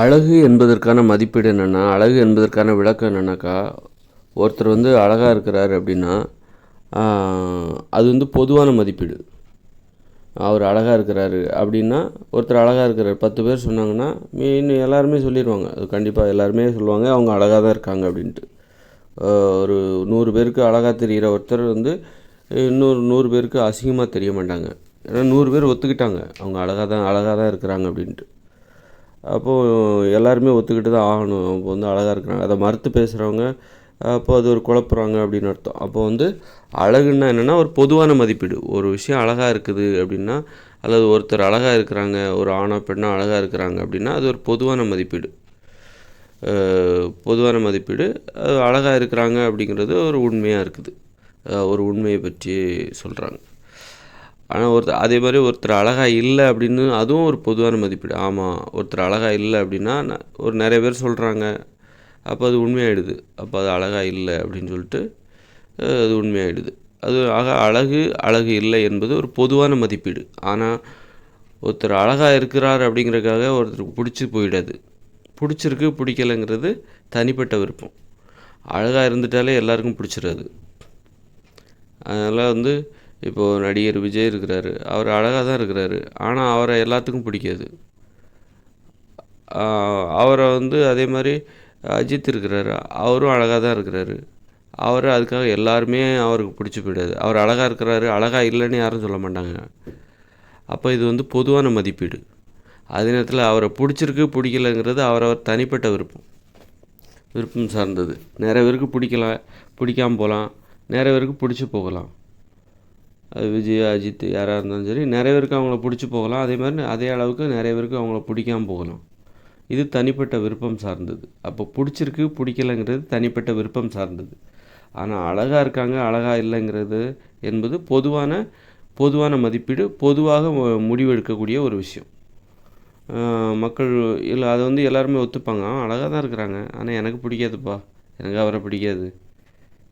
அழகு என்பதற்கான மதிப்பீடு என்னென்னா அழகு என்பதற்கான விளக்கம் என்னென்னாக்கா ஒருத்தர் வந்து அழகாக இருக்கிறார் அப்படின்னா அது வந்து பொதுவான மதிப்பீடு. அவர் அழகாக இருக்கிறாரு அப்படின்னா ஒருத்தர் அழகாக இருக்கிறார். பத்து பேர் சொன்னாங்கன்னா இன்னும் எல்லாருமே சொல்லிடுவாங்க அது கண்டிப்பாக எல்லாருமே சொல்லுவாங்க அவங்க அழகாக தான் இருக்காங்க அப்படின்ட்டு. ஒரு நூறு பேருக்கு அழகாக தெரிகிற ஒருத்தர் வந்து இன்னொரு நூறு பேருக்கு அசிங்கமாக தெரிய மாட்டாங்க. ஏன்னா நூறு பேர் ஒத்துக்கிட்டாங்க. அவங்க அழகாக தான் அழகாக தான் இருக்கிறாங்க அப்படின்ட்டு. அப்போது எல்லாருமே ஒத்துக்கிட்டு தான் ஆகணும். அவங்க வந்து அழகாக இருக்கிறாங்க. அதை மறுத்து பேசுகிறவங்க அப்போ அது ஒரு குழப்புறாங்க அப்படின்னு அர்த்தம். அப்போ வந்து அழகுன்னா என்னென்னா ஒரு பொதுவான மதிப்பீடு. ஒரு விஷயம் அழகாக இருக்குது அப்படின்னா அல்லது ஒருத்தர் அழகாக இருக்கிறாங்க ஒரு ஆணோ பெண்ணோ அழகாக இருக்கிறாங்க அப்படின்னா அது ஒரு பொதுவான மதிப்பீடு. பொதுவான மதிப்பீடு. அது அழகாக இருக்கிறாங்க அப்படிங்கிறது ஒரு உண்மையாக இருக்குது. ஒரு உண்மையை பற்றி சொல்கிறாங்க ஆனால் ஒருத்தர் அதே மாதிரி ஒருத்தர் அழகாக இல்லை அப்படின்னு அதுவும் ஒரு பொதுவான மதிப்பீடு. ஆமாம் ஒருத்தர் அழகாக இல்லை அப்படின்னா ஒரு நிறைய பேர் சொல்கிறாங்க அப்போ அது உண்மையாயிடுது. அப்போ அது அழகாக இல்லை அப்படின்னு சொல்லிட்டு அது உண்மையாயிடுது. அது ஆக அழகு அழகு இல்லை என்பது ஒரு பொதுவான மதிப்பீடு. ஆனால் ஒருத்தர் அழகாக இருக்கிறார் அப்படிங்கிறதுக்காக ஒருத்தருக்கு பிடிச்சி போயிடாது. பிடிச்சிருக்கு பிடிக்கலைங்கிறது தனிப்பட்ட விருப்பம். அழகாக இருந்துட்டாலே எல்லாருக்கும் பிடிச்சிடாது. அதனால் வந்து இப்போது நடிகர் விஜய் இருக்கிறாரு. அவர் அழகாக தான் இருக்கிறாரு. ஆனால் அவரை எல்லாத்துக்கும் பிடிக்காது. அவரை வந்து அதே மாதிரி அஜித் இருக்கிறாரு. அவரும் அழகாக தான் இருக்கிறாரு. அவர் அதுக்காக எல்லாருமே அவருக்கு பிடிச்சி போயிடாது. அவர் அழகாக இருக்கிறாரு. அழகாக இல்லைன்னு யாரும் சொல்ல மாட்டாங்க. அப்போ இது வந்து பொதுவான மதிப்பீடு. அதே நேரத்தில் அவரை பிடிச்சிருக்கு பிடிக்கலைங்கிறது அவரவர் தனிப்பட்ட விருப்பம். விருப்பம் சார்ந்தது. நிறைய பேருக்கு பிடிக்கலாம் பிடிக்காமல் போகலாம். நிறைய பேருக்கு பிடிச்சி போகலாம். அது விஜய் அஜித் யாராக இருந்தாலும் சரி நிறைய பேருக்கு அவங்கள பிடிச்சி போகலாம். அதே மாதிரி அதே அளவுக்கு நிறைய பேருக்கு அவங்கள பிடிக்காமல் போகலாம். இது தனிப்பட்ட விருப்பம் சார்ந்தது. அப்போ பிடிச்சிருக்கு பிடிக்கலைங்கிறது தனிப்பட்ட விருப்பம் சார்ந்தது. ஆனால் அழகாக இருக்காங்க அழகாக இல்லைங்கிறது என்பது பொதுவான பொதுவான மதிப்பீடு பொதுவாக முடிவெடுக்கக்கூடிய ஒரு விஷயம். மக்கள் இல்லை அதை வந்து எல்லாருமே ஒத்துப்பாங்க. அழகாக தான் இருக்கிறாங்க. ஆனால் எனக்கு பிடிக்காதுப்பா. எனக்கு அவரை பிடிக்காது.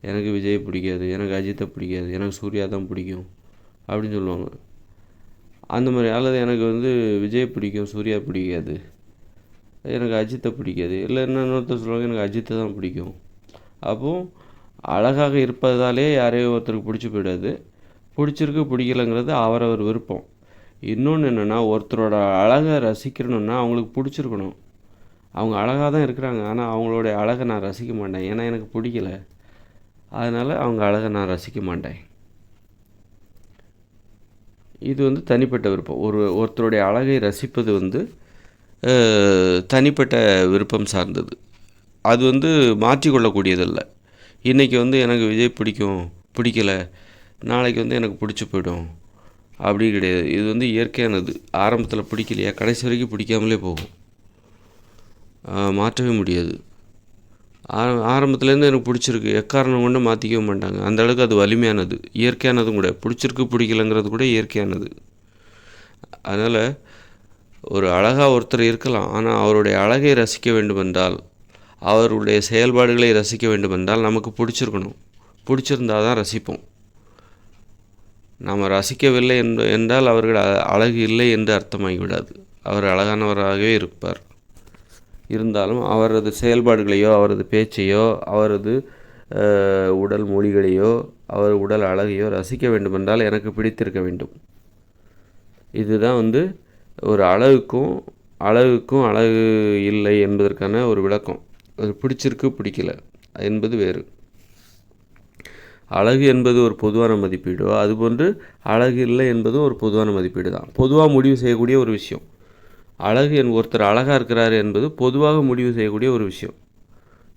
எனக்கு விஜய் பிடிக்காது எனக்கு அஜித்தை பிடிக்காது எனக்கு சூர்யா தான் பிடிக்கும் அப்படின்னு சொல்லுவாங்க. அந்த மாதிரி அல்லது எனக்கு வந்து விஜய் பிடிக்கும் சூர்யா பிடிக்காது எனக்கு அஜித்தை பிடிக்காது. இல்லை இன்னொருத்தர் சொல்லுவாங்க எனக்கு அஜித்தை தான் பிடிக்கும். அப்போது அழகாக இருப்பதாலே யாரையும் ஒருத்தருக்கு பிடிச்சி போயிடாது. பிடிச்சிருக்கு பிடிக்கலைங்கிறது அவரவர் விருப்பம். இன்னொன்று என்னென்னா ஒருத்தரோட அழகை ரசிக்கணும்னா அவங்களுக்கு பிடிச்சிருக்கணும். அவங்க அழகாக தான் இருக்கிறாங்க. ஆனால் அவங்களோட அழகை நான் ரசிக்க மாட்டேன். ஏன்னா எனக்கு பிடிக்கல. அதனால் அவங்க அழகை நான் ரசிக்க மாட்டேன். இது வந்து தனிப்பட்ட விருப்பம். ஒரு ஒருத்தருடைய அழகை ரசிப்பது வந்து தனிப்பட்ட விருப்பம் சார்ந்தது. அது வந்து மாற்றிக்கொள்ளக்கூடியதல்ல. இன்றைக்கி வந்து எனக்கு விஜய் பிடிக்கும் பிடிக்கல நாளைக்கு வந்து எனக்கு பிடிச்சி போயிடும் அப்படி கிடையாது. இது வந்து இயற்கையானது. ஆரம்பத்தில் பிடிக்கலையா? கடைசி வரைக்கும் பிடிக்காமலே போகும். மாற்றவே முடியாது. ஆரம்பத்துலேருந்து எனக்கு பிடிச்சிருக்கு. எக்காரணம் கொண்டு மாற்றிக்கவே மாட்டாங்க. அந்த அளவுக்கு அது வலிமையானது. இயற்கையானதும் கூட. பிடிச்சிருக்கு பிடிக்கலங்கிறது கூட இயற்கையானது. அதனால் ஒரு அழகாக ஒருத்தர் இருக்கலாம். ஆனால் அவருடைய அழகை ரசிக்க வேண்டுமென்றால் அவருடைய செயல்பாடுகளை ரசிக்க வேண்டுமென்றால் நமக்கு பிடிச்சிருக்கணும். பிடிச்சிருந்தால் தான் ரசிப்போம். நாம் ரசிக்கவில்லை என்று என்றால் அவர்கள் அ- அழகு இல்லை என்று அர்த்தமாகிவிடாது. அவர் அழகானவராகவே இருப்பார். இருந்தாலும் அவரது செயல்பாடுகளையோ அவரது பேச்சையோ அவரது உடல் மொழிகளையோ அவர் உடல் அழகையோ ரசிக்க வேண்டுமென்றால் எனக்கு பிடித்திருக்க வேண்டும். இதுதான் வந்து ஒரு அழகுக்கும் அழகுக்கும் அழகு இல்லை என்பதற்கான ஒரு விளக்கம். அது பிடிச்சிருக்கு பிடிக்கல என்பது வேறு. அழகு என்பது ஒரு பொதுவான மதிப்பீடோ அதுபோன்று அழகு இல்லை என்பதும் ஒரு பொதுவான மதிப்பீடு தான் பொதுவாக முடிவு செய்யக்கூடிய ஒரு விஷயம். அழகு என் ஒருத்தர் அழகாக இருக்கிறாரு என்பது பொதுவாக முடிவு செய்யக்கூடிய ஒரு விஷயம்.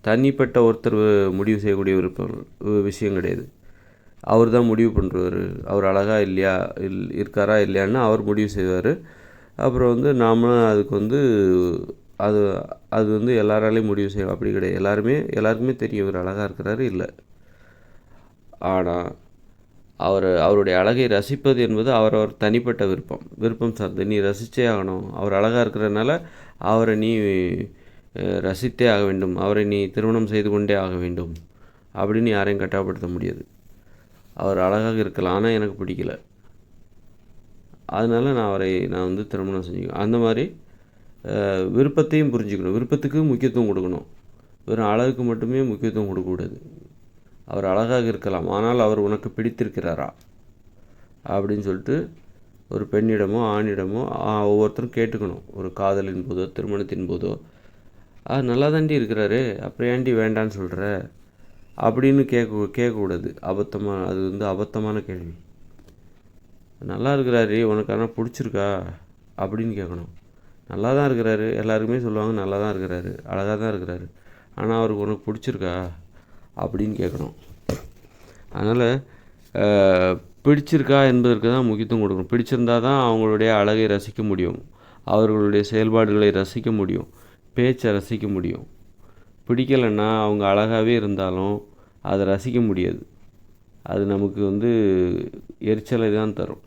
தனிப்பட்ட ஒருத்தர் முடிவு செய்யக்கூடிய ஒரு விஷயம் கிடையாது. அவர் தான் முடிவு பண்ணுறவர் அவர் அழகா இல்லையா இல் இருக்காரா இல்லையான்னு அவர் முடிவு செய்வார். அப்புறம் வந்து நாமளும் அதுக்கு வந்து அது அது வந்து எல்லாராலையும் முடிவு செய்யலாம் அப்படி கிடையாது. எல்லாருமே எல்லாருக்குமே தெரியும் இவர் அழகாக இருக்கிறாரு இல்லை. ஆனால் அவர் அவருடைய அழகை ரசிப்பது என்பது அவரவர் தனிப்பட்ட விருப்பம். விருப்பம் சார்ந்து நீ ரசித்தே ஆகணும். அவர் அழகாக இருக்கிறதுனால அவரை நீ ரசித்தே ஆக வேண்டும். அவரை நீ திருமணம் செய்து கொண்டே ஆக வேண்டும். அப்படின்னு யாரையும் கட்டாயப்படுத்த முடியாது. அவர் அழகாக இருக்கலாம். ஆனால் எனக்கு பிடிக்கல. அதனால் நான் அவரை நான் வந்து திருமணம் செஞ்சுக்குவேன் அந்த மாதிரி விருப்பத்தையும் புரிஞ்சுக்கணும். விருப்பத்துக்கு முக்கியத்துவம் கொடுக்கணும். வெறும் அழகுக்கு மட்டுமே முக்கியத்துவம் கொடுக்கக்கூடாது அவர் அழகாக இருக்கலாம் ஆனால் அவர் உனக்கு பிடித்திருக்கிறாரா? அப்படின்னு சொல்லிட்டு ஒரு பெண்ணிடமோ ஆணிடமோ ஒவ்வொருத்தரும் கேட்டுக்கணும். ஒரு காதலின் போதோ திருமணத்தின் போதோ ஆ நல்லா தாண்டி இருக்கிறாரு அப்புறம் ஏன்டி வேண்டான்னு சொல்கிற அப்படின்னு கேட்க கேட்கக்கூடாது. அபத்தமாக அது வந்து அபத்தமான கேள்வி. நல்லா இருக்கிறாரு உனக்கு ஆனால் பிடிச்சிருக்கா? அப்படின்னு கேட்கணும். நல்லா தான் இருக்கிறாரு எல்லாருக்குமே சொல்லுவாங்க நல்லா தான் இருக்கிறாரு அழகாக தான் இருக்கிறாரு ஆனால் அவருக்கு உனக்கு பிடிச்சிருக்கா? அப்படின்னு கேட்கணும். அதனால் பிடிச்சிருக்கா என்பதற்கு தான் முக்கியத்துவம் கொடுக்கணும். பிடிச்சிருந்தா தான் அவங்களுடைய அழகை ரசிக்க முடியும். அவர்களுடைய செயல்பாடுகளை ரசிக்க முடியும். பேச்சை ரசிக்க முடியும். பிடிக்கலைன்னா அவங்க அழகாகவே இருந்தாலும் அதை ரசிக்க முடியாது. அது நமக்கு வந்து எரிச்சலை தான் தரும்.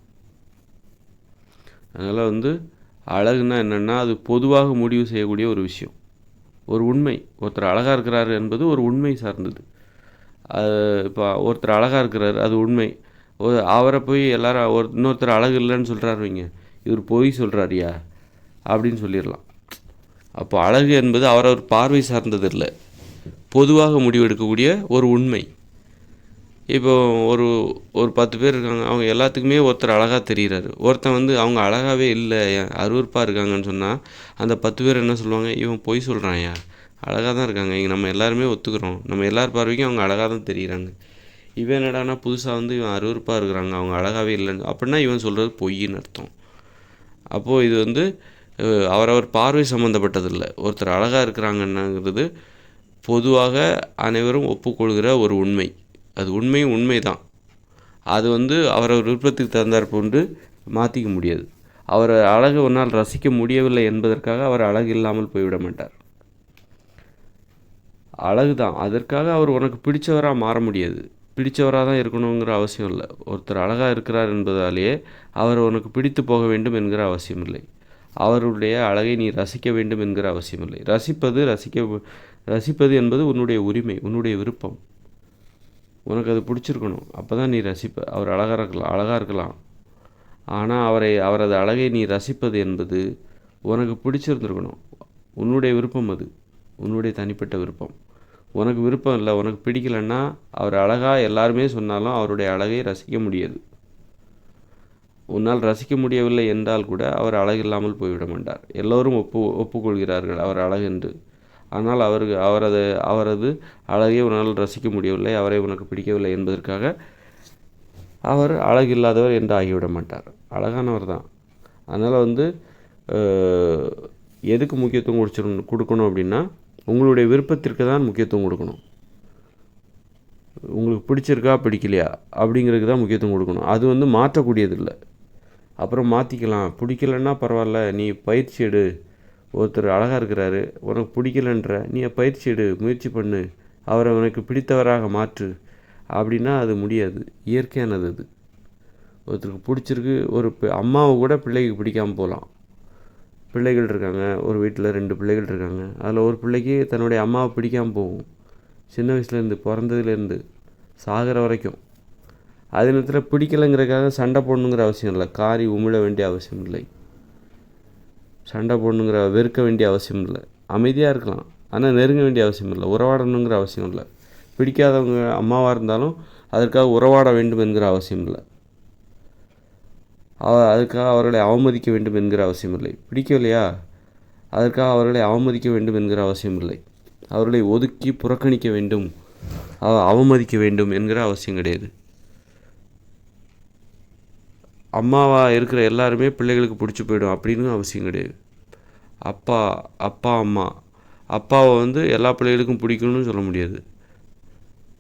அதனால் வந்து அழகுனா என்னென்னா அது பொதுவாக முடிவு செய்யக்கூடிய ஒரு விஷயம். ஒரு உண்மை. ஒருத்தர் அழகாக இருக்கிறாரு என்பது ஒரு உண்மை சார்ந்தது. இப்போ ஒருத்தர் அழகாக இருக்கிறார் அது உண்மை. ஒரு அவரை போய் எல்லாரும் ஒரு இன்னொருத்தர் அழகு இல்லைன்னு சொல்கிறாரு வைங்க. இவர் பொய் சொல்கிறாரியா அப்படின்னு சொல்லிடலாம். அப்போ அழகு என்பது அவரவர் பார்வை சார்ந்தது இல்லை. பொதுவாக முடிவெடுக்கக்கூடிய ஒரு உண்மை. இப்போ ஒரு ஒரு பத்து பேர் இருக்காங்க அவங்க எல்லாத்துக்குமே ஒருத்தர் அழகாக தெரிகிறாரு. ஒருத்தன் வந்து அவங்க அழகாகவே இல்லை அருவருப்பாக இருக்காங்கன்னு சொன்னால் அந்த பத்து பேர் என்ன சொல்லுவாங்க? இவன் பொய் சொல்கிறான்யா அழகாக தான் இருக்காங்க. இங்கே நம்ம எல்லாருமே ஒத்துக்கிறோம். நம்ம எல்லார் பார்வைக்கும் அவங்க அழகாக தான் தெரிகிறாங்க இவன் என்னடானா புதுசாக வந்து இவன் அருவருப்பாக இருக்கிறாங்க. அவங்க அழகாகவே இல்லைன்னு. அப்படின்னா இவன் சொல்கிறது பொய்ன்னு அர்த்தம். அப்போது இது வந்து அவரவர் பார்வை சம்மந்தப்பட்டதில்லை ஒருத்தர் அழகாக இருக்கிறாங்கன்னாங்கிறது பொதுவாக அனைவரும் ஒப்புக்கொள்கிற ஒரு உண்மை. அது உண்மையும் உண்மை தான். அது வந்து அவரவர் விருப்பத்துக்கு தகுந்தார் போன்று மாற்றிக்க முடியாது. அவர் அழகு ஒன்றால் ரசிக்க முடியவில்லை என்பதற்காக அவர் அழகு இல்லாமல் போய்விட மாட்டார். அழகு தான் அதற்காக அவர் உனக்கு பிடிச்சவராக மாற முடியாது. பிடித்தவராக தான் இருக்கணுங்கிற அவசியம் இல்லை. ஒருத்தர் அழகாக இருக்கிறார் என்பதாலேயே அவர் உனக்கு பிடித்து போக வேண்டும் என்கிற அவசியம் இல்லை. அவருடைய அழகை நீ ரசிக்க வேண்டும் என்கிற அவசியம் இல்லை. ரசிப்பது ரசிக்க ரசிப்பது என்பது உன்னுடைய உரிமை உன்னுடைய விருப்பம். உனக்கு அது பிடிச்சிருக்கணும். அப்போ தான் நீ ரசிப்ப அவர் அழகாக இருக்கலாம் அழகாக இருக்கலாம். ஆனால் அவரை அவரது அழகை நீ ரசிப்பது என்பது உனக்கு பிடிச்சிருந்துருக்கணும். உன்னுடைய விருப்பம் அது. உன்னுடைய தனிப்பட்ட விருப்பம். உனக்கு விருப்பம் இல்லை உனக்கு பிடிக்கலன்னா அவர் அழகாக எல்லாருமே சொன்னாலும் அவருடைய அழகை ரசிக்க முடியாது. உன்னால் ரசிக்க முடியவில்லை என்றால் கூட அவர் அழகில்லாமல் போய்விட மாட்டார். எல்லோரும் ஒப்பு ஒப்புக்கொள்கிறார்கள் அவர் அழகென்று ஆனால் அவருக்கு அவரது அவரது அழகை உன்னால் ரசிக்க முடியவில்லை அவரை உனக்கு பிடிக்கவில்லை என்பதற்காக அவர் அழகில்லாதவர் என்று ஆகிவிட மாட்டார். அழகானவர் தான். அதனால் வந்து எதுக்கு முக்கியத்துவம் கொடுச்சிடணும் கொடுக்கணும் அப்படின்னா உங்களுடைய விருப்பத்திற்கு தான் முக்கியத்துவம் கொடுக்கணும். உங்களுக்கு பிடிச்சிருக்கா பிடிக்கலையா? அப்படிங்கிறதுக்கு தான் முக்கியத்துவம் கொடுக்கணும். அது வந்து மாற்றக்கூடியதில்லை. அப்புறம் மாற்றிக்கலாம் பிடிக்கலன்னா பரவாயில்ல. நீ பயிற்சி எடு. ஒருத்தர் அழகாக இருக்கிறாரு. உனக்கு பிடிக்கலன்ற நீ பயிற்சி எடு முயற்சி பண்ணு. அவரை உனக்கு பிடித்தவராக மாற்று. அப்படின்னா அது முடியாது. இயற்கையானது அது. ஒருத்தருக்கு பிடிச்சிருக்கு ஒரு அம்மாவை கூட பிள்ளைக்கு பிடிக்காமல் போகலாம். பிள்ளைகள் இருக்காங்க ஒரு வீட்டில் ரெண்டு பிள்ளைகள் இருக்காங்க அதில் ஒரு பிள்ளைக்கு தன்னுடைய அம்மாவை பிடிக்காமல் போகும். சின்ன வயசுலேருந்து பிறந்ததுலேருந்து சாகிற வரைக்கும். அதே நேரத்தில் பிடிக்கலைங்கிறதுக்காக சண்டை போடணுங்கிற அவசியம் இல்லை. காரி உமிழ வேண்டிய அவசியம் இல்லை. சண்டை போடணுங்கிற வெறுக்க வேண்டிய அவசியம் இல்லை. அமைதியாக இருக்கலாம். ஆனால் நெருங்க வேண்டிய அவசியம் இல்லை. உறவாடணுங்கிற அவசியம் இல்லை. பிடிக்காதவங்க அம்மாவாக இருந்தாலும் அதற்காக உறவாட வேண்டும் என்கிற அவசியம் இல்லை. அவ அதுக்காக அவர்களை அவமதிக்க வேண்டும் என்கிற அவசியம் இல்லை பிடிக்கவில்லையா? அதற்காக அவர்களை அவமதிக்க வேண்டும் என்கிற அவசியம் இல்லை அவர்களை ஒதுக்கி புறக்கணிக்க வேண்டும். அவமதிக்க வேண்டும் என்கிற அவசியம் கிடையாது. அம்மாவா இருக்கிற எல்லாருமே பிள்ளைகளுக்கு பிடிச்சி போயிடும் அப்படின்னு அவசியம் கிடையாது. அப்பா அப்பா அம்மா. அப்பாவை வந்து எல்லா பிள்ளைகளுக்கும் பிடிக்கணும்னு சொல்ல முடியாது.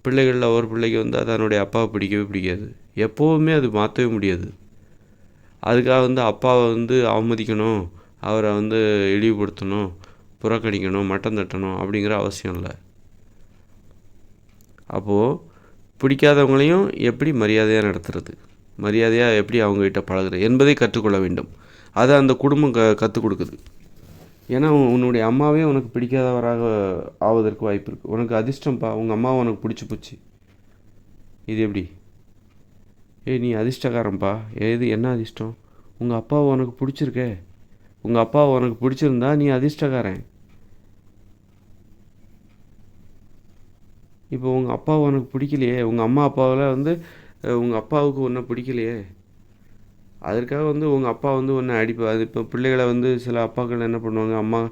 பிள்ளைகளில் ஒரு பிள்ளைக்கு வந்து தன்னுடைய அப்பாவை பிடிக்கவே பிடிக்காது. எப்போவுமே அது மாற்றவே முடியாது. அதுக்காக வந்து அப்பாவை வந்து அவமதிக்கணும் அவரை வந்து இழிவுபடுத்தணும் புறக்கணிக்கணும் மட்டம் தட்டணும் அப்படிங்கிற அவசியம் இல்லை. அப்போது பிடிக்காதவங்களையும் எப்படி மரியாதையாக நடத்துறது? மரியாதையாக எப்படி அவங்ககிட்ட பழகுறது என்பதை கற்றுக்கொள்ள வேண்டும். அதை அந்த குடும்பம் க கற்றுக் கொடுக்குது. ஏன்னா உன்னுடைய அம்மாவே உனக்கு பிடிக்காதவராக ஆவதற்கு வாய்ப்பு இருக்குது உனக்கு அதிர்ஷ்டம்ப்பா உங்கள் அம்மாவை உனக்கு பிடிச்சி போச்சு. இது எப்படி? ஏய் நீ அதிர்ஷ்டக்காரன்ப்பா எது என்ன அதிர்ஷ்டம்? உங்கள் அப்பாவை உனக்கு பிடிச்சிருக்கே. உங்கள் அப்பாவை உனக்கு பிடிச்சிருந்தா நீ அதிர்ஷ்டக்காரன். இப்போ உங்கள் அப்பாவை உனக்கு பிடிக்கலையே. உங்கள் அம்மா அப்பாவில் வந்து உங்கள் அப்பாவுக்கு ஒன்றை பிடிக்கலையே. அதற்காக வந்து உங்கள் அப்பா வந்து ஒன்று அடிப்பா அது இப்போ பிள்ளைகளை வந்து சில அப்பாக்கள் என்ன பண்ணுவாங்க அம்மா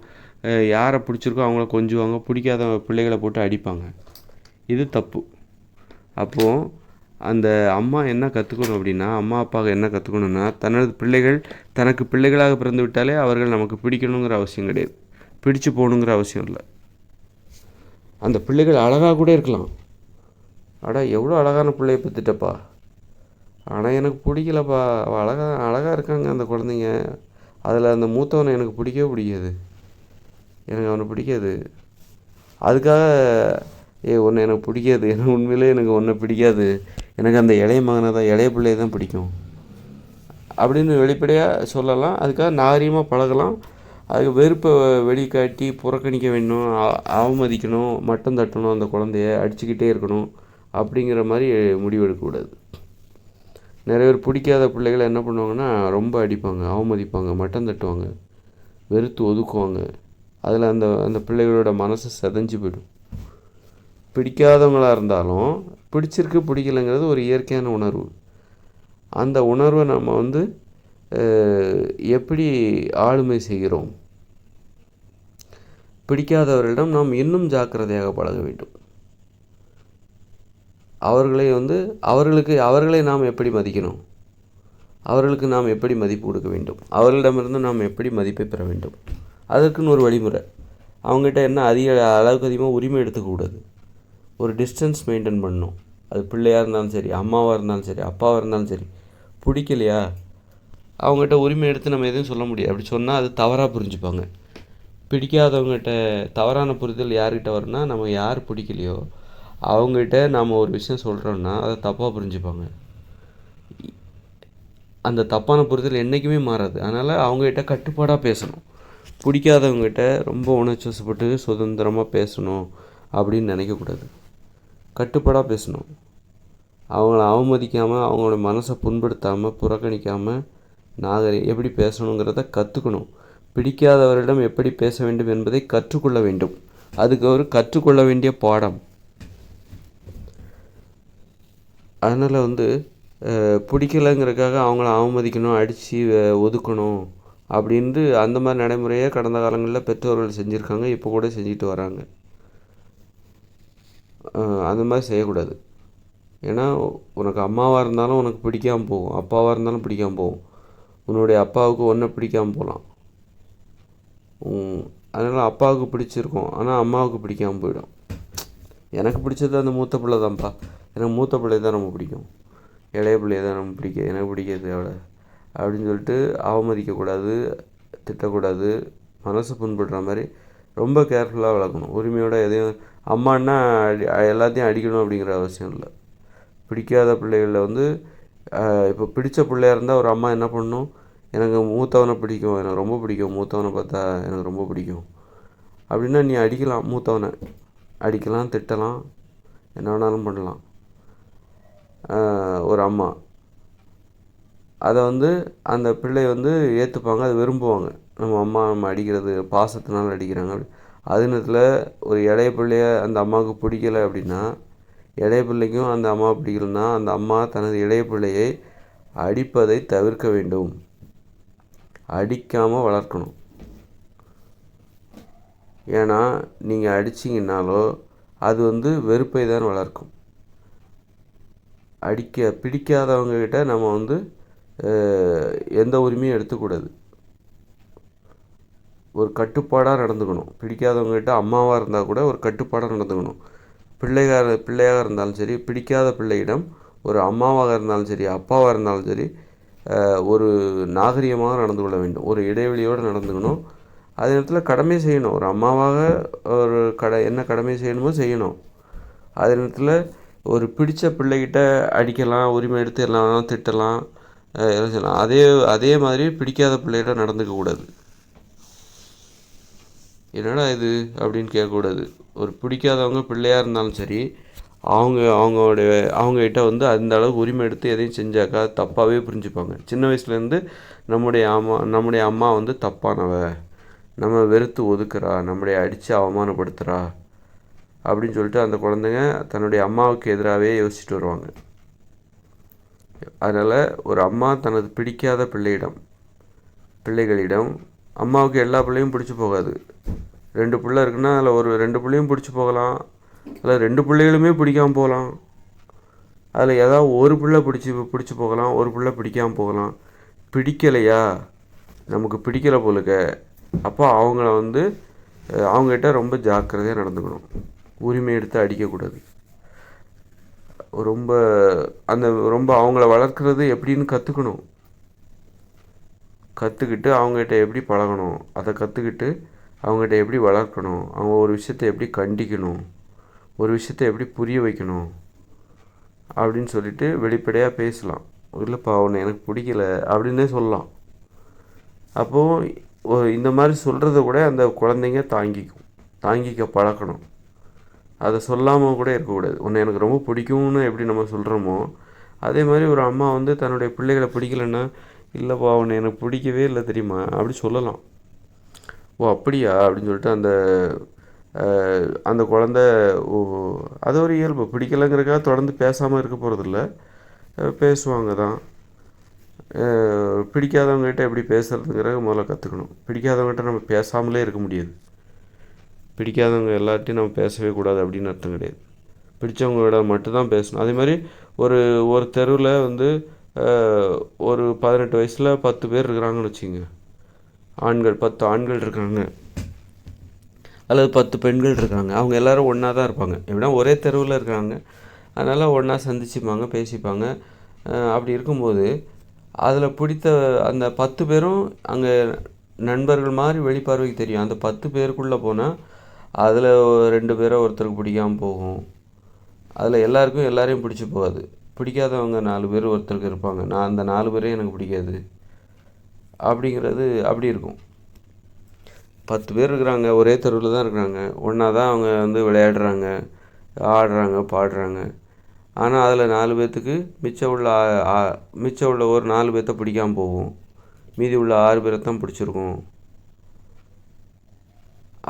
யாரை பிடிச்சிருக்கோ அவங்கள கொஞ்சுவாங்க. பிடிக்காத பிள்ளைகளை போட்டு அடிப்பாங்க. இது தப்பு. அப்போது அந்த அம்மா என்ன கற்றுக்கணும் அப்படின்னா அம்மா அப்பாவுக்கு என்ன கற்றுக்கணும்னா தனது பிள்ளைகள் தனக்கு பிள்ளைகளாக பிறந்து விட்டாலே அவர்கள் நமக்கு பிடிக்கணுங்கிற அவசியம் கிடையாது. பிடிச்சு போகணுங்கிற அவசியம் இல்லை. அந்த பிள்ளைகள் அழகாக கூட இருக்கலாம். அடா எவ்வளோ அழகான பிள்ளைய பெற்றுட்டப்பா ஆனால் எனக்கு பிடிக்கலப்பா. அவள் அழகாக அழகாக இருக்காங்க அந்த குழந்தைங்க. அதில் அந்த மூத்தவனை எனக்கு பிடிக்கவே பிடிக்காது. எனக்கு அவனை பிடிக்காது. அதுக்காக ஏ ஒன்று எனக்கு பிடிக்காது. எனக்கு உண்மையிலே எனக்கு ஒன்றை பிடிக்காது. எனக்கு அந்த இளைய மகனை தான் இளைய பிள்ளைய தான் பிடிக்கும். அப்படின்னு வெளிப்படையாக சொல்லலாம். அதுக்காக நாகரீகமாக பழகலாம். அதுக்கு வெறுப்பை வெளிக்காட்டி புறக்கணிக்க வேண்டும் அவமதிக்கணும் மட்டம் தட்டணும் அந்த குழந்தைய அடிச்சுக்கிட்டே இருக்கணும் அப்படிங்கிற மாதிரி முடிவெடுக்கக்கூடாது. நிறைய பேர் பிடிக்காத பிள்ளைகளை என்ன பண்ணுவாங்கன்னா ரொம்ப அடிப்பாங்க அவமதிப்பாங்க மட்டம் தட்டுவாங்க வெறுத்து ஒதுக்குவாங்க. அதில் அந்த அந்த பிள்ளைகளோட மனசு செதஞ்சு போயிடும். பிடிக்காதவங்களாக இருந்தாலும் பிடிச்சிருக்கு பிடிக்கலைங்கிறது ஒரு இயற்கையான உணர்வு. அந்த உணர்வை நம்ம வந்து எப்படி ஆளுமை செய்கிறோம்? பிடிக்காதவர்களிடம் நாம் இன்னும் ஜாக்கிரதையாக பழக வேண்டும். அவர்களை வந்து அவர்களுக்கு அவர்களை நாம் எப்படி மதிக்கணும்? அவர்களுக்கு நாம் எப்படி மதிப்பு கொடுக்க வேண்டும்? அவர்களிடமிருந்து நாம் எப்படி மதிப்பை பெற வேண்டும்? அதற்குன்னு ஒரு வழிமுறை. அவங்ககிட்ட என்ன அதிக அளவுக்கு அதிகமாக உரிமை எடுத்துக்கக்கூடாது ஒரு டிஸ்டன்ஸ் மெயின்டைன் பண்ணணும். அது பிள்ளையாக இருந்தாலும் சரி அம்மாவாக இருந்தாலும் சரி அப்பாவாக இருந்தாலும் சரி பிடிக்கலையா? அவங்ககிட்ட உரிமை எடுத்து நம்ம எதுவும் சொல்ல முடியாது. அப்படி சொன்னால் அது தவறாக புரிஞ்சுப்பாங்க. பிடிக்காதவங்ககிட்ட தவறான புரிதல் யார்கிட்ட வரும்னா நம்ம யார் பிடிக்கலையோ அவங்ககிட்ட நாம் ஒரு விஷயம் சொல்கிறோன்னா அதை தப்பாக புரிஞ்சுப்பாங்க. அந்த தப்பான புரிதல் என்றைக்குமே மாறாது. அதனால் அவங்ககிட்ட கட்டுப்பாடாக பேசணும். பிடிக்காதவங்ககிட்ட ரொம்ப உணர்ச்சி வசப்பட்டு சுதந்திரமாக பேசணும் அப்படின்னு நினைக்கக்கூடாது. கட்டுப்பாடாக பேசணும். அவங்கள அவமதிக்காமல் அவங்களோட மனசை புண்படுத்தாமல் புறக்கணிக்காமல் நாகரி எப்படி பேசணுங்கிறத கற்றுக்கணும் பிடிக்காதவரிடம் எப்படி பேச வேண்டும் என்பதை கற்றுக்கொள்ள வேண்டும். அதுக்கு ஒரு கற்றுக்கொள்ள வேண்டிய பாடம். அதனால் வந்து பிடிக்கலைங்கிறதுக்காக அவங்கள அவமதிக்கணும் அடித்து ஒதுக்கணும் அப்படின்ட்டு அந்த மாதிரி நடைமுறையே கடந்த காலங்களில் பெற்றோர்கள் செஞ்சுருக்காங்க இப்போ கூட செஞ்சுட்டு வராங்க. அந்த மாதிரி செய்யக்கூடாது. ஏன்னா உனக்கு அம்மாவாக இருந்தாலும் உனக்கு பிடிக்காமல் போகும். அப்பாவாக இருந்தாலும் பிடிக்காம போகும். உன்னுடைய அப்பாவுக்கு ஒன்றை பிடிக்காம போகலாம் அதனால் அப்பாவுக்கு பிடிச்சிருக்கும். ஆனால் அம்மாவுக்கு பிடிக்காம போயிடும். எனக்கு பிடிச்சது அந்த மூத்த பிள்ளை தான்ப்பா. எனக்கு மூத்த பிள்ளை தான் ரொம்ப பிடிக்கும். இளைய பிள்ளையை தான் ரொம்ப பிடிக்கும். எனக்கு பிடிக்காது அவளை. அப்படின்னு சொல்லிட்டு அவமதிக்கக்கூடாது திட்டக்கூடாது மனசு புண்படுற மாதிரி ரொம்ப கேர்ஃபுல்லாக வளர்க்கணும். உரிமையோட எதையும் அம்மான்னா அடி எல்லாத்தையும் அடிக்கணும் அப்படிங்கிற அவசியம் இல்லை. பிடிக்காத பிள்ளைகளில் வந்து இப்போ பிடிச்ச பிள்ளையாக இருந்தால் ஒரு அம்மா என்ன பண்ணும்? எனக்கு மூத்தவனை பிடிக்கும். எனக்கு ரொம்ப பிடிக்கும். மூத்தவனை பார்த்தா எனக்கு ரொம்ப பிடிக்கும். அப்படின்னா நீ அடிக்கலாம். மூத்தவனை அடிக்கலாம் திட்டலாம். என்ன வேணாலும் பண்ணலாம். ஒரு அம்மா. அதை வந்து அந்த பிள்ளை வந்து ஏற்றுப்பாங்க அதை விரும்புவாங்க. நம்ம அம்மா நம்ம அடிக்கிறது பாசத்தினால அடிக்கிறாங்க. அது நேரத்தில் ஒரு இளைய பிள்ளைய அந்த அம்மாவுக்கு பிடிக்கல அப்படின்னா இளைய பிள்ளைக்கும் அந்த அம்மா பிடிக்கலன்னா அந்த அம்மா தனது இளைய பிள்ளையை அடிப்பதை தவிர்க்க வேண்டும். அடிக்காமல் வளர்க்கணும். ஏன்னா நீங்கள் அடிச்சிங்கனாலோ அது வந்து வெறுப்பை தான் வளர்க்கும். அடிக்க பிடிக்காதவங்கக்கிட்ட நம்ம வந்து எந்த உரிமையும் எடுத்துக்கூடாது. ஒரு கட்டுப்பாடாக நடந்துக்கணும். பிடிக்காதவங்ககிட்ட அம்மாவாக இருந்தால் கூட ஒரு கட்டுப்பாடாக நடந்துக்கணும். பிள்ளைகார பிள்ளையாக இருந்தாலும் சரி பிடிக்காத பிள்ளையிடம் ஒரு அம்மாவாக இருந்தாலும் சரி அப்பாவாக இருந்தாலும் சரி ஒரு நாகரிகமாக நடந்து கொள்ள வேண்டும். ஒரு இடைவெளியோடு நடந்துக்கணும். அதே நேரத்தில் கடமை செய்யணும். ஒரு அம்மாவாக ஒரு கடை என்ன கடமை செய்யணுமோ செய்யணும். அதே நேரத்தில் ஒரு பிடித்த பிள்ளைகிட்ட அடிக்கலாம் உரிமை எடுத்துடலாம் திட்டலாம் எல்லாம் செய்யலாம். அதே அதே மாதிரி பிடிக்காத பிள்ளைகிட்ட நடந்துக்கக்கூடாது என்னடா இது அப்படின்னு கேட்கக்கூடாது. ஒரு பிடிக்காதவங்க பிள்ளையாக இருந்தாலும் சரி அவங்க அவங்களுடைய அவங்ககிட்ட வந்து அந்த அளவுக்கு உரிமை எடுத்து எதையும் செஞ்சாக்கா தப்பாகவே புரிஞ்சுப்பாங்க. சின்ன வயசுலேருந்து நம்முடைய அம்மா நம்முடைய அம்மா வந்து தப்பானவ. நம்ம வெறுத்து ஒதுக்குறா நம்முடைய அடித்து அவமானப்படுத்துகிறா அப்படின்னு சொல்லிட்டு அந்த குழந்தைங்க தன்னுடைய அம்மாவுக்கு எதிராகவே யோசிச்சுட்டு வருவாங்க. அதனால் ஒரு அம்மா தனது பிடிக்காத பிள்ளையிடம் பிள்ளைகளிடம் அம்மாவுக்கு எல்லா பிள்ளையும் பிடிச்சி போகாது. ரெண்டு பிள்ளை இருக்குன்னா அதில் ஒரு ரெண்டு பிள்ளையும் பிடிச்சி போகலாம். அதில் ரெண்டு பிள்ளைகளுமே பிடிக்காமல் போகலாம். அதில் ஏதாவது ஒரு பிள்ளை பிடிச்சி பிடிச்சி போகலாம் ஒரு பிள்ளை பிடிக்காமல் போகலாம். பிடிக்கலையா? நமக்கு பிடிக்கலை போலுக்க. அப்போ அவங்கள வந்து அவங்ககிட்ட ரொம்ப ஜாக்கிரதையாக நடந்துக்கணும். உரிமை எடுத்து அடிக்கக்கூடாது. ரொம்ப அந்த ரொம்ப அவங்கள வளர்க்குறது எப்படின்னு கற்றுக்கணும் கற்றுக்கிட்டு அவங்ககிட்ட எப்படி பழகணும் அதை கற்றுக்கிட்டு அவங்ககிட்ட எப்படி வளர்க்கணும்? அவங்க ஒரு விஷயத்தை எப்படி கண்டிக்கணும்? ஒரு விஷயத்தை எப்படி புரிய வைக்கணும்? அப்படின்னு சொல்லிட்டு வெளிப்படையாக பேசலாம். இல்லைப்பா அவனை எனக்கு பிடிக்கல அப்படின்னே சொல்லலாம். அப்போது இந்த மாதிரி சொல்கிறத கூட அந்த குழந்தைங்க தாங்கிக்கும். தாங்கிக்க பழக்கணும். அதை சொல்லாமல் கூட இருக்கக்கூடாது. உன்னை எனக்கு ரொம்ப பிடிக்கும்னு எப்படி நம்ம சொல்கிறோமோ அதே மாதிரி ஒரு அம்மா வந்து தன்னுடைய பிள்ளைகளை பிடிக்கலன்னா இல்லைப்பா அவனை எனக்கு பிடிக்கவே இல்லை தெரியுமா? அப்படி சொல்லலாம். ஓ அப்படியா? அப்படின்னு சொல்லிட்டு அந்த அந்த குழந்த ஓ அது ஒரு இயல்பு. பிடிக்கலைங்கிறக்காக தொடர்ந்து பேசாமல் இருக்க போகிறதில்ல பேசுவாங்க தான். பிடிக்காதவங்ககிட்ட எப்படி பேசுகிறதுங்கிறத முதல்ல கற்றுக்கணும் பிடிக்காதவங்ககிட்ட நம்ம பேசாமலே இருக்க முடியாது. பிடிக்காதவங்க எல்லார்ட்டையும் நம்ம பேசவே கூடாது அப்படின்னு அர்த்தம் கிடையாது. பிடிச்சவங்களோட மட்டும்தான் பேசணும். அதே மாதிரி ஒரு ஒரு தெருவில் வந்து ஒரு பதினெட்டு வயசில் பத்து பேர் இருக்கிறாங்கன்னு வச்சுங்க ஆண்கள் பத்து ஆண்கள் இருக்காங்க. அல்லது பத்து பெண்கள் இருக்காங்க. அவங்க எல்லோரும் ஒன்றா தான் இருப்பாங்க. எப்படின்னா ஒரே தெருவில் இருக்காங்க. அதனால் ஒன்றா சந்திச்சுப்பாங்க பேசிப்பாங்க. அப்படி இருக்கும்போது அதில் பிடித்த அந்த பத்து பேரும் அங்கே நண்பர்கள் மாதிரி வெளிப்பார்வைக்கு தெரியும். அந்த பத்து பேருக்குள்ளே போனால் அதில் ரெண்டு பேரை ஒருத்தருக்கு பிடிக்காமல் போகும். அதில் எல்லாருக்கும் எல்லாரையும் பிடிச்சி போகாது. பிடிக்காதவங்க நாலு பேர் ஒருத்தருக்கு இருப்பாங்க. நான் அந்த நாலு பேரையும் எனக்கு பிடிக்காது. அப்படிங்கிறது அப்படி இருக்கும். பத்து பேர் இருக்கிறாங்க ஒரே தெருவில் தான் இருக்கிறாங்க. ஒன்றா தான் அவங்க வந்து விளையாடுறாங்க ஆடுறாங்க பாடுறாங்க. ஆனால் அதில் நாலு பேர்த்துக்கு மிச்சம் உள்ள மிச்சம் உள்ள ஒரு நாலு பேர்த்த பிடிக்காமல் போகும். மீதி உள்ள ஆறு பேரை தான் பிடிச்சிருக்கும்.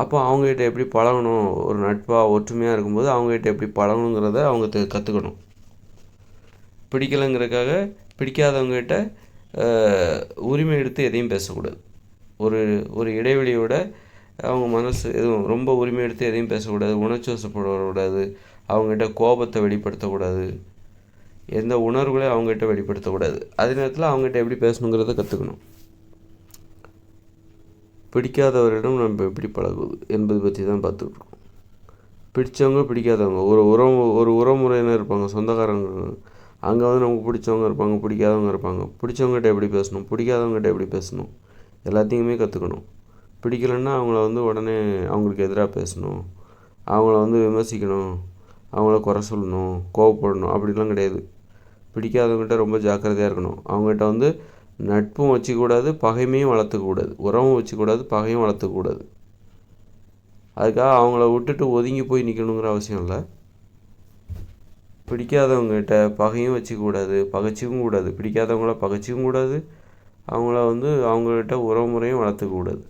அப்போ அவங்ககிட்ட எப்படி பழகணும்? ஒரு நட்பாக ஒற்றுமையாக இருக்கும்போது அவங்ககிட்ட எப்படி பழகணுங்கிறத அவங்க கற்றுக்கணும் பிடிக்கலைங்கிறதுக்காக பிடிக்காதவங்ககிட்ட உரிமை எடுத்து எதையும் பேசக்கூடாது. ஒரு ஒரு இடைவெளியோட அவங்க மனசு எதுவும் ரொம்ப உரிமை எடுத்து எதையும் பேசக்கூடாது உணர்ச்சிவசப்படக்கூடாது அவங்ககிட்ட கோபத்தை வெளிப்படுத்தக்கூடாது எந்த உணர்வுகளையும் அவங்ககிட்ட வெளிப்படுத்தக்கூடாது. அதே நேரத்தில் அவங்ககிட்ட எப்படி பேசணுங்கிறத கற்றுக்கணும் பிடிக்காதவரிடம் நம்ம எப்படி பழகுவது என்பது பற்றி தான் பார்த்துட்ருக்கோம். பிடித்தவங்க பிடிக்காதவங்க. ஒரு உறவு ஒரு உறவுமுறையினர் இருப்பாங்க சொந்தக்காரங்க அங்கே வந்து நமக்கு பிடிச்சவங்க இருப்பாங்க பிடிக்காதவங்க இருப்பாங்க. பிடிச்சவங்ககிட்ட எப்படி பேசணும்? பிடிக்காதவங்ககிட்ட எப்படி பேசணும்? எல்லாத்தையுமே கற்றுக்கணும் பிடிக்கலன்னா அவங்கள வந்து உடனே அவங்களுக்கு எதிராக பேசணும். அவங்கள வந்து விமர்சிக்கணும். அவங்கள குறை சொல்லணும். கோவப்படணும். அப்படிலாம் கிடையாது. பிடிக்காதவங்ககிட்ட ரொம்ப ஜாக்கிரதையாக இருக்கணும். அவங்ககிட்ட வந்து நட்பும் வச்சுக்கூடாது பகைமையும் வளர்த்துக்கூடாது உறவும் வச்சுக்கூடாது பகையும் வளர்த்துக்கூடாது அதுக்காக அவங்கள விட்டுட்டு ஒதுங்கி போய் நிற்கணுங்கிற அவசியம் இல்லை. பிடிக்காதவங்ககிட்ட பகையும் வச்சுக்கூடாது பகைச்சிக்கும் கூடாது. பிடிக்காதவங்கள பகைச்சிக்கும் கூடாது. அவங்கள வந்து அவங்கக்கிட்ட உறவுமுறையும் வளர்த்துக்கூடாது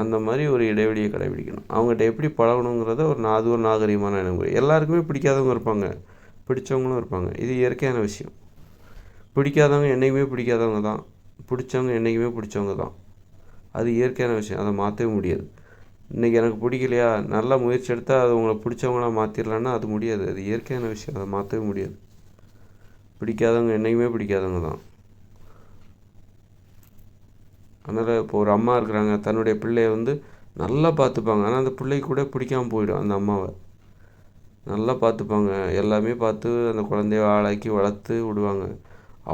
அந்த மாதிரி ஒரு இடைவெளியை கடைபிடிக்கணும். அவங்ககிட்ட எப்படி பழகணுங்கிறத ஒரு அது ஒரு நாகரிகமான நடைமுறை எல்லாருக்குமே பிடிக்காதவங்க இருப்பாங்க. பிடிச்சவங்களும் இருப்பாங்க. இது இயற்கையான விஷயம். பிடிக்காதவங்க என்றைக்குமே பிடிக்காதவங்க தான். பிடிச்சவங்க என்றைக்குமே பிடிச்சவங்க தான். அது இயற்கையான விஷயம். அதை மாற்றவே முடியாது. இன்றைக்கி எனக்கு பிடிக்கலையா? நல்லா முயற்சி எடுத்தால் அது உங்களை பிடிச்சவங்களாம் மாற்றிடலான்னா அது முடியாது. அது இயற்கையான விஷயம். அதை மாற்றவே முடியாது. பிடிக்காதவங்க என்றைக்குமே பிடிக்காதவங்க தான். அதனால் இப்போ ஒரு அம்மா இருக்கிறாங்க. தன்னுடைய பிள்ளைய வந்து நல்லா பார்த்துப்பாங்க. ஆனால் அந்த பிள்ளைக்கு கூட பிடிக்காமல் போயிடும் அந்த அம்மாவை. நல்லா பார்த்துப்பாங்க. எல்லாமே பார்த்து அந்த குழந்தைய ஆளாக்கி வளர்த்து விடுவாங்க.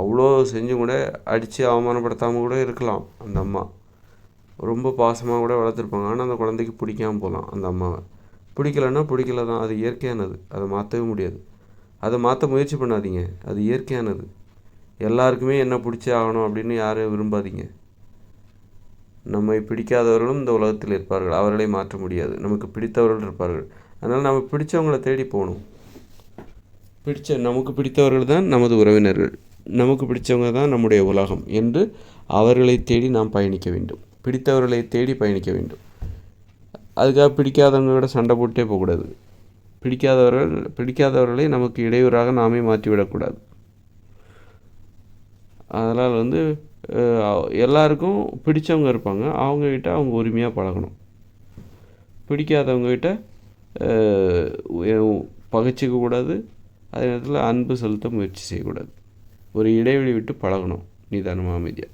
அவ்வளோ செஞ்சும் கூட அடித்து அவமானப்படுத்தாமல் கூட இருக்கலாம் அந்த அம்மா. ரொம்ப பாசமாக கூட வளர்த்துருப்பாங்க. ஆனால் அந்த குழந்தைக்கு பிடிக்காமல் போகலாம் அந்த அம்மாவை. பிடிக்கலன்னா பிடிக்கல தான் அது இயற்கையானது. அதை மாற்றவே முடியாது. அதை மாற்ற முயற்சி பண்ணாதீங்க. அது இயற்கையானது. எல்லாருக்குமே என்ன பிடிச்சே ஆகணும் அப்படின்னு யாரும் விரும்பாதீங்க. நம்மை பிடிக்காதவர்களும் இந்த உலகத்தில் இருப்பார்கள். அவர்களை மாற்ற முடியாது. நமக்கு பிடித்தவர்கள் இருப்பார்கள். அதனால் நம்ம பிடிச்சவங்கள தேடி போகணும். பிடிச்ச நமக்கு பிடித்தவர்கள் தான் நமது உறவினர்கள். நமக்கு பிடிச்சவங்க தான் நம்முடைய உலகம் என்று அவர்களை தேடி நாம் பயணிக்க வேண்டும். பிடித்தவர்களை தேடி பயணிக்க வேண்டும். அதுக்காக பிடிக்காதவங்க விட சண்டை போட்டே போகக்கூடாது. பிடிக்காதவர்கள் பிடிக்காதவர்களை நமக்கு இடையூறாக நாமே மாற்றிவிடக்கூடாது. அதனால் வந்து எல்லாருக்கும் பிடித்தவங்க இருப்பாங்க. அவங்கக்கிட்ட அவங்க உரிமையாக பழகணும். பிடிக்காதவங்கக்கிட்ட பகைச்சிக்க கூடாது. அதே நேரத்தில் அன்பு செலுத்த முயற்சி செய்யக்கூடாது. ஒரு இடைவெளி விட்டு பழகணும். நிதானமாக அமைதியாக